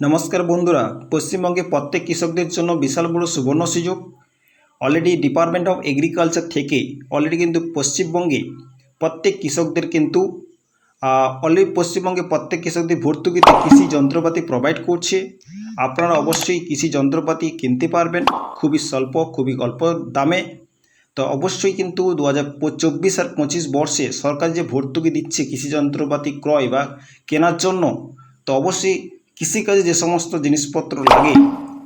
নমস্কার বন্ধুরা, পশ্চিমবঙ্গে প্রত্যেক কৃষকদের জন্য বিশাল বড় সুবর্ণ সুযোগ। অলরেডি ডিপার্টমেন্ট অফ এগ্রিকালচার থেকে অলরেডি কিন্তু পশ্চিমবঙ্গে প্রত্যেক কৃষকদের কিন্তু অলরেডি পশ্চিমবঙ্গে প্রত্যেক কৃষকদের ভর্তুকিতে কৃষি যন্ত্রপাতি প্রোভাইড করছে। আপনারা অবশ্যই কৃষি যন্ত্রপাতি কিনতে পারবেন, খুবই স্বল্প, খুবই অল্প দামে। তো অবশ্যই কিন্তু দু হাজার চব্বিশ আর পঁচিশ বর্ষে সরকার যে ভর্তুকি দিচ্ছে কৃষি যন্ত্রপাতি ক্রয় বা কেনার জন্য, তো অবশ্যই কৃষিকাজে যে সমস্ত জিনিসপত্র লাগে,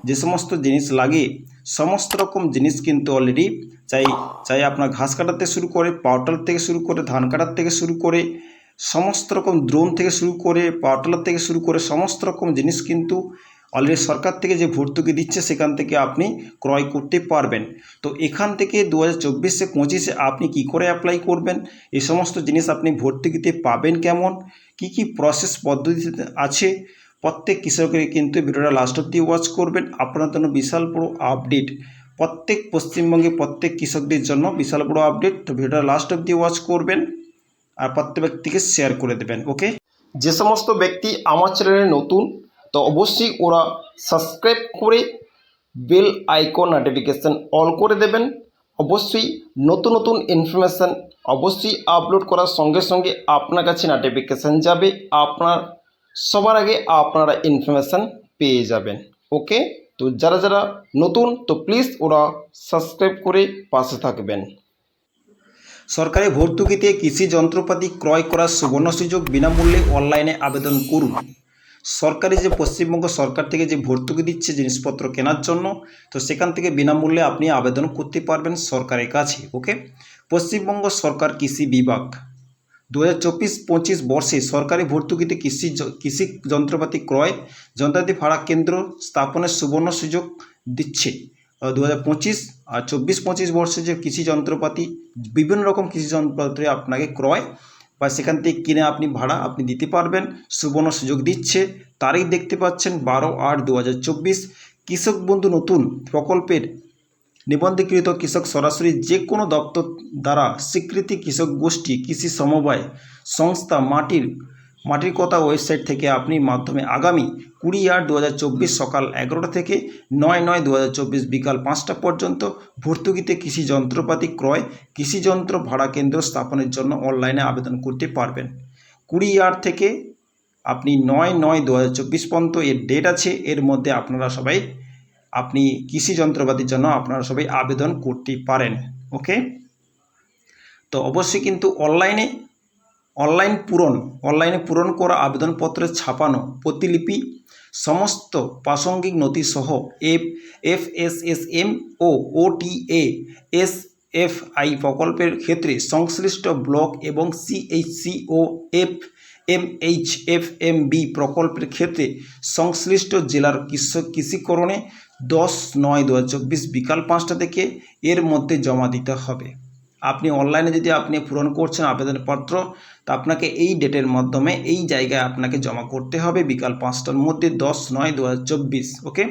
যে সমস্ত জিনিস লাগে, সমস্ত রকম জিনিস কিন্তু অলরেডি চাই চাই আপনার ঘাস কাটাতে শুরু করে পাওয়ার থেকে শুরু করে, ধান কাটার থেকে শুরু করে, সমস্ত রকম দ্রোণ থেকে শুরু করে পাওয়ার থেকে শুরু করে, সমস্ত রকম জিনিস কিন্তু অলরেডি সরকার থেকে যে ভর্তুকি দিচ্ছে সেখান থেকে আপনি ক্রয় করতে পারবেন। তো এখান থেকে দু হাজার চব্বিশে, পঁচিশে আপনি কি করে অ্যাপ্লাই করবেন? এই সমস্ত জিনিস আপনি ভর্তুকিতে পাবেন কেমন? কি কি প্রসেস পদ্ধতি আছে? প্রত্যেক কৃষকের কিন্তু ভিডিওটা লাস্ট অব্দি ওয়াচ করবেন। আপনার জন্য বিশাল বড় আপডেট প্রত্যেক পশ্চিমবঙ্গে প্রত্যেক কৃষকদের জন্য বিশাল বড় আপডেট তো ভিডিওটা লাস্ট অব্দি ওয়াচ করবেন আর প্রত্যেক ব্যক্তিকে শেয়ার করে দেবেন ওকে যে সমস্ত ব্যক্তি আমার চ্যানেলে নতুন, তো অবশ্যই ওরা সাবস্ক্রাইব করে বেল আইকন নোটিফিকেশান অল করে দেবেন। অবশ্যই নতুন নতুন ইনফরমেশান অবশ্যই আপলোড করার সঙ্গে সঙ্গে আপনার কাছে নোটিফিকেশান যাবে। আপনার সবার আগে আপনারা ইনফরমেশান পেয়ে যাবেন ওকে তো যারা যারা নতুন, তো প্লিজ ওরা সাবস্ক্রাইব করে পাশে থাকবেন। সরকারি ভর্তুকিতে কৃষি যন্ত্রপাতি ক্রয় করার সুবর্ণ সুযোগ বিনামূল্যে অনলাইনে আবেদন করুন। সরকারি যে পশ্চিমবঙ্গ সরকার থেকে যে ভর্তুকি দিচ্ছে জিনিসপত্র কেনার জন্য, তো সেখান থেকে বিনামূল্যে আপনি আবেদন করতে পারবেন সরকারের কাছে ওকে পশ্চিমবঙ্গ সরকার কৃষি বিভাগ। দু হাজার চব্বিশ পঁচিশ বর্ষে সরকারি ভর্তুকিতে কৃষি কৃষি যন্ত্রপাতি ক্রয় যন্ত্রাদি ভাড়া কেন্দ্র স্থাপনের সুবর্ণ সুযোগ দিচ্ছে। দু হাজার পঁচিশ আর চব্বিশ পঁচিশ বর্ষে যে কৃষি যন্ত্রপাতি, বিভিন্ন রকম কৃষি যন্ত্রপাতি আপনাকে ক্রয় বা সেখান থেকে কিনে আপনি ভাড়া আপনি দিতে পারবেন, সুবর্ণ সুযোগ দিচ্ছে। তারিখ দেখতে পাচ্ছেন বারো আট দু হাজার চব্বিশ। কৃষক বন্ধু নতুন প্রকল্পের নিবন্ধীকৃত কৃষক সরাসরি যে কোনো দপ্তর দ্বারা স্বীকৃতি কৃষক গোষ্ঠী, কৃষি সমবায় সংস্থা, মাটির মাটির কথা ওয়েবসাইট থেকে আপনি মাধ্যমে আগামী কুড়ি আট দু সকাল এগারোটা থেকে নয় নয় দু বিকাল পাঁচটা পর্যন্ত ভর্তুকিতে কৃষি যন্ত্রপাতি ক্রয়, কৃষি যন্ত্র ভাড়া কেন্দ্র স্থাপনের জন্য অনলাইনে আবেদন করতে পারবেন। কুড়ি আট থেকে আপনি নয় নয় দু পর্যন্ত এর ডেট আছে, এর মধ্যে আপনারা সবাই আপনি কৃষি যন্ত্রপাতির জন্য আপনারা সবাই আবেদন করতে পারেন, ওকে? তো অবশ্যই কিন্তু অনলাইনে, অনলাইন পূরণ, অনলাইনে পূরণ করা আবেদনপত্রের ছাপানো প্রতিলিপি, সমস্ত প্রাসঙ্গিক নথিসহ F F S S M O OTA S F I প্রকল্পের ক্ষেত্রে সংশ্লিষ্ট ব্লক এবং সিএইচসি ও F M H F M B প্রকল্পের ক্ষেত্রে সংশ্লিষ্ট জেলার কৃষক কৃষিকরণে দশ নয় দু বিকাল পাঁচটা থেকে এর মধ্যে জমা দিতে হবে। আপনি অনলাইনে যদি আপনি পূরণ করছেন আবেদনপত্র, তা আপনাকে এই ডেটের মাধ্যমে এই জায়গায় আপনাকে জমা করতে হবে বিকাল পাঁচটার মধ্যে দশ নয় দু okay?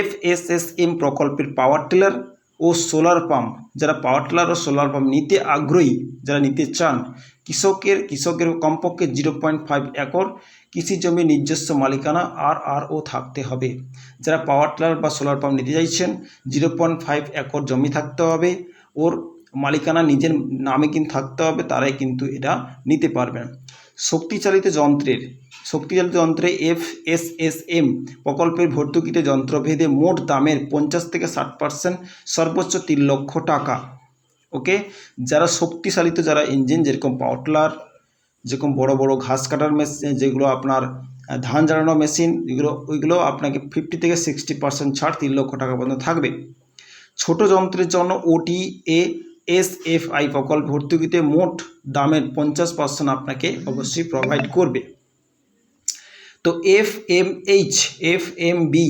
F S S M প্রকল্পের পাওয়ার টিলার ও সোলার পাম্প, যারা পাওয়ার টিলার ও সোলার পাম্প নিতে আগ্রহী, যারা নিতে চান, কৃষকের কৃষকের কমপক্ষে জিরো পয়েন্ট ফাইভ একর কৃষি জমি নিজস্ব মালিকানা আর আর ও থাকতে হবে। যারা পাওয়ার টিলার বা সোলার পাম্প নিতে চাইছেন জিরো পয়েন্ট ফাইভ একর জমি থাকতে হবে। ওর মালিকানা নিজের নামে কিন্তু থাকতে হবে, তারাই কিন্তু এটা নিতে পারবেন। শক্তিচালিত যন্ত্রের শক্তিচালিত যন্ত্রে এফ এস এস এম প্রকল্পের ভর্তুকিতে যন্ত্রভেদে মোট দামের পঞ্চাশ থেকে ষাট পার্সেন্ট সর্বোচ্চ তিন লক্ষ টাকা। ওকে? যারা শক্তিশালিত, যারা ইঞ্জিন, যেরকম পাওয়ার যেরকম বড় বড় ঘাস কাটার মেশিন, যেগুলো আপনার ধান জ্বালানো মেশিন, এগুলো, ওইগুলো আপনাকে ফিফটি থেকে সিক্সটি পার্সেন্ট ছাড় তিন লক্ষ টাকা পর্যন্ত থাকবে। ছোট যন্ত্রের জন্য OT A S F I প্রকল্প ভর্তুকিতে মোট দামের পঞ্চাশ পার্সেন্ট আপনাকে অবশ্যই প্রোভাইড করবে। তো F M H F M B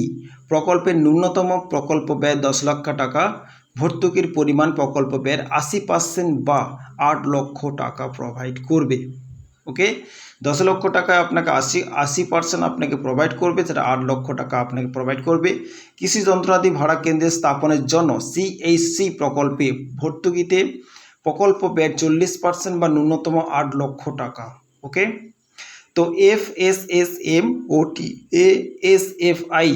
প্রকল্পের ন্যূনতম প্রকল্প ব্যয় দশ লক্ষ টাকা, ভর্তুকির পরিমাণ প্রকল্প ব্যয়ের আশি পার্সেন্ট বা আট লক্ষ টাকা প্রোভাইড করবে। ওকে দশ লক্ষ টাকা আপনাকে আশি আশি পার্সেন্ট আপনাকে প্রোভাইড করবে, যেটা আট লক্ষ টাকা আপনাকে প্রোভাইড করবে। কৃষি যন্ত্রাদি ভাড়া কেন্দ্রের স্থাপনের জন্য সিএইচসি প্রকল্পে ভর্তুকিতে প্রকল্প ব্যয় চল্লিশ পার্সেন্ট বা ন্যূনতম আট লক্ষ টাকা। ওকে তো F S S M O T A S F I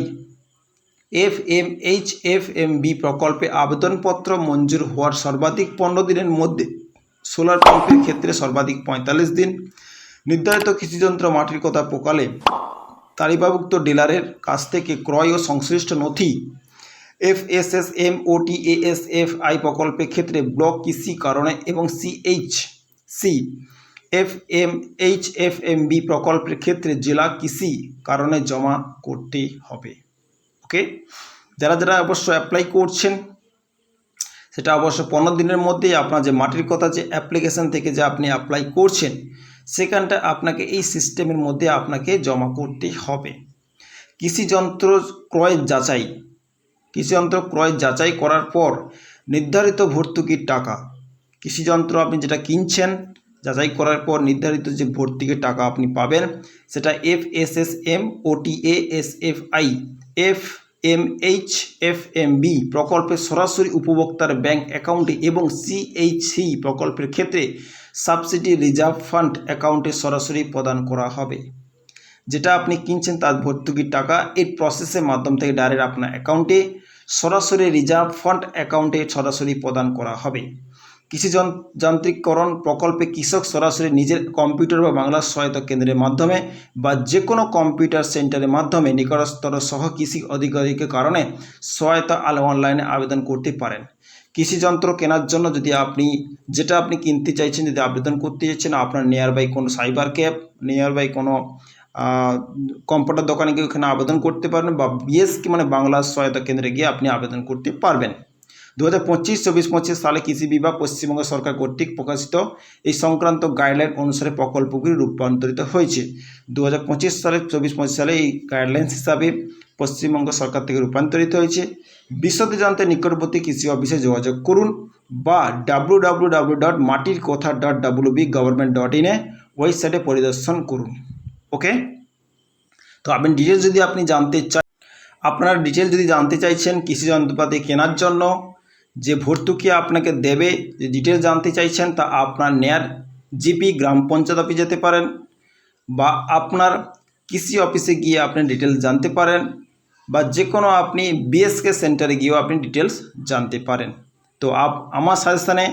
F M H F M B প্রকল্পে আবেদনপত্র মঞ্জুর হওয়ার সর্বাধিক পনেরো দিনের মধ্যে সোলার পাম্পের ক্ষেত্রে সর্বাধিক পঁয়তাল্লিশ দিন। নির্ধারিত কৃষিযন্ত্র মাটির কথা পোকালে তালিকাভুক্ত ডিলারের কাছ থেকে ক্রয় ও সংশ্লিষ্ট নথি F S S M O T S F I প্রকল্পের ক্ষেত্রে ব্লক কৃষি কারণে এবং C H C F M H F M B প্রকল্পের ক্ষেত্রে জেলা কৃষি কারণে জমা করতে হবে। ওকে যারা যারা অবশ্য অ্যাপ্লাই করছেন, সেটা অবশ্য পনেরো দিনের মধ্যেই আপনার যে মাটির কথা যে অ্যাপ্লিকেশান থেকে যে আপনি অ্যাপ্লাই করছেন, সেখানটা আপনাকে এই সিস্টেমের মধ্যে আপনাকে জমা করতে হবে। কৃষি যন্ত্র ক্রয় যাচাই। কৃষি যন্ত্র ক্রয় যাচাই করার পর নির্ধারিত ভর্তুকির টাকা। কৃষি যন্ত্র আপনি যেটা কিনছেন যাচাই করার পর নির্ধারিত যে ভর্তুকির টাকা আপনি পাবেন, সেটা F S S M O T A S F I F M H F M B প্রকল্পে সরাসরি উপভোক্তার ব্যাংক অ্যাকাউন্টে এবং সিএইচসি প্রকল্পের ক্ষেত্রে সাবসিডি রিজার্ভ ফান্ড অ্যাকাউন্টে সরাসরি প্রদান করা হবে। যেটা আপনি কিনছেন তার ভর্তুকির টাকা এই প্রসেসের মাধ্যম থেকে ডাইরেক্ট আপনার অ্যাকাউন্টে সরাসরি রিজার্ভ ফান্ড অ্যাকাউন্টে সরাসরি প্রদান করা হবে। কৃষি যন- যান্ত্রিককরণ প্রকল্পে কৃষক সরাসরি নিজের কম্পিউটার বা বাংলা সহায়তা কেন্দ্রের মাধ্যমে বা যে কোনো কম্পিউটার সেন্টারের মাধ্যমে নিকটস্থর সহ কৃষি অধিকারীকের কারণে সহায়তা আল অনলাইনে আবেদন করতে পারেন। কৃষি যন্ত্র কেনার জন্য যদি আপনি যেটা আপনি কিনতে চাইছেন, যদি আবেদন করতে চাইছেন, আপনার নিয়ার বাই কোনো সাইবার ক্যাব নিয়ার বাই কোনো কম্পিউটার দোকানে গিয়ে ওখানে আবেদন করতে পারবেন বা বিএসকে মানে বাংলা সহায়তা কেন্দ্রে গিয়ে আপনি আবেদন করতে পারবেন। দু হাজার পঁচিশ, চব্বিশ, পঁচিশ সালে কৃষি বিভাগ পশ্চিমবঙ্গ সরকার কর্তৃক প্রকাশিত এই সংক্রান্ত গাইডলাইন অনুসারে প্রকল্পগুলি রূপান্তরিত হয়েছে। দু হাজার পঁচিশ সালে, চব্বিশ, পঁচিশ সালে এই গাইডলাইন্স হিসাবে পশ্চিমবঙ্গ সরকার থেকে রূপান্তরিত হয়েছে। বিশদে জানতে নিকটবর্তী কৃষি অফিসে যোগাযোগ করুন বা W W W dot Matir Katha dot W B government dot ইনে ওয়েবসাইটে পরিদর্শন করুন। ওকে? তো আপনি ডিটেলস যদি আপনি জানতে চান আপনার ডিটেল যদি জানতে চাইছেন কৃষি যন্ত্রপাতি কেনার জন্য যে ভর্তুকি আপনাকে দেবে, যে ডিটেল জানতে চাইছেন তা আপনার নেয়ার জিপি গ্রাম পঞ্চায়েত অফিস যেতে পারেন বা আপনার কৃষি অফিসে গিয়ে আপনি ডিটেলস জানতে পারেন বা যে কোনো আপনি বিএসকে সেন্টারে গিয়েও আপনি ডিটেলস জানতে পারেন। তো আপ, আমার সাজেশানে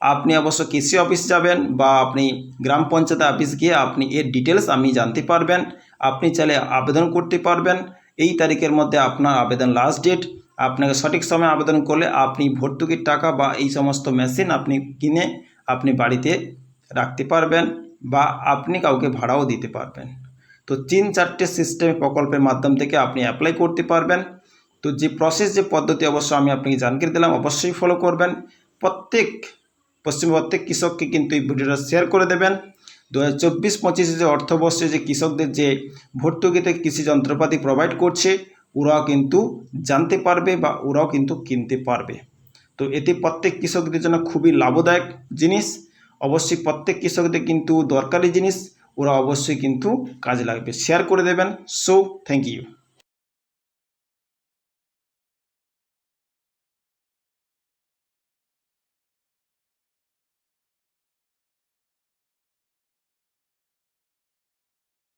আপনি অবশ্য কৃষি অফিস যাবেন বা আপনি গ্রাম পঞ্চায়েত অফিস গিয়ে আপনি এর ডিটেলস আপনি জানতে পারবেন। আপনি চাইলে আবেদন করতে পারবেন। এই তারিখের মধ্যে আপনার আবেদন লাস্ট ডেট আপনাকে সঠিক সময়ে আবেদন করলে আপনি ভর্তুকির টাকা বা এই সমস্ত মেশিন আপনি কিনে আপনি বাড়িতে রাখতে পারবেন বা আপনি কাউকে ভাড়াও দিতে পারবেন। তো তিন চারটে সিস্টেম প্রকল্পের মাধ্যম থেকে আপনি অ্যাপ্লাই করতে পারবেন। তো যে প্রসেস যে পদ্ধতি অবশ্য আমি আপনাকে জানকারি দিলাম, অবশ্যই ফলো করবেন। প্রত্যেক, পশ্চিম প্রত্যেক কৃষককে কিন্তু এই ভিডিওটা শেয়ার করে দেবেন। দু হাজার চব্বিশ পঁচিশে যে অর্থবর্ষে যে কৃষকদের যে ভর্তুকিতে কৃষি যন্ত্রপাতি প্রোভাইড করছে ওরাও কিন্তু জানতে পারবে বা ওরাও কিন্তু কিনতে পারবে। তো এতে প্রত্যেক কৃষকদের জন্য খুবই লাভদায়ক জিনিস। অবশ্যই প্রত্যেক কৃষকদের কিন্তু দরকারি জিনিস। ওরা অবশ্যই কিন্তু কাজে লাগবে। শেয়ার করে দেবেন। So thank you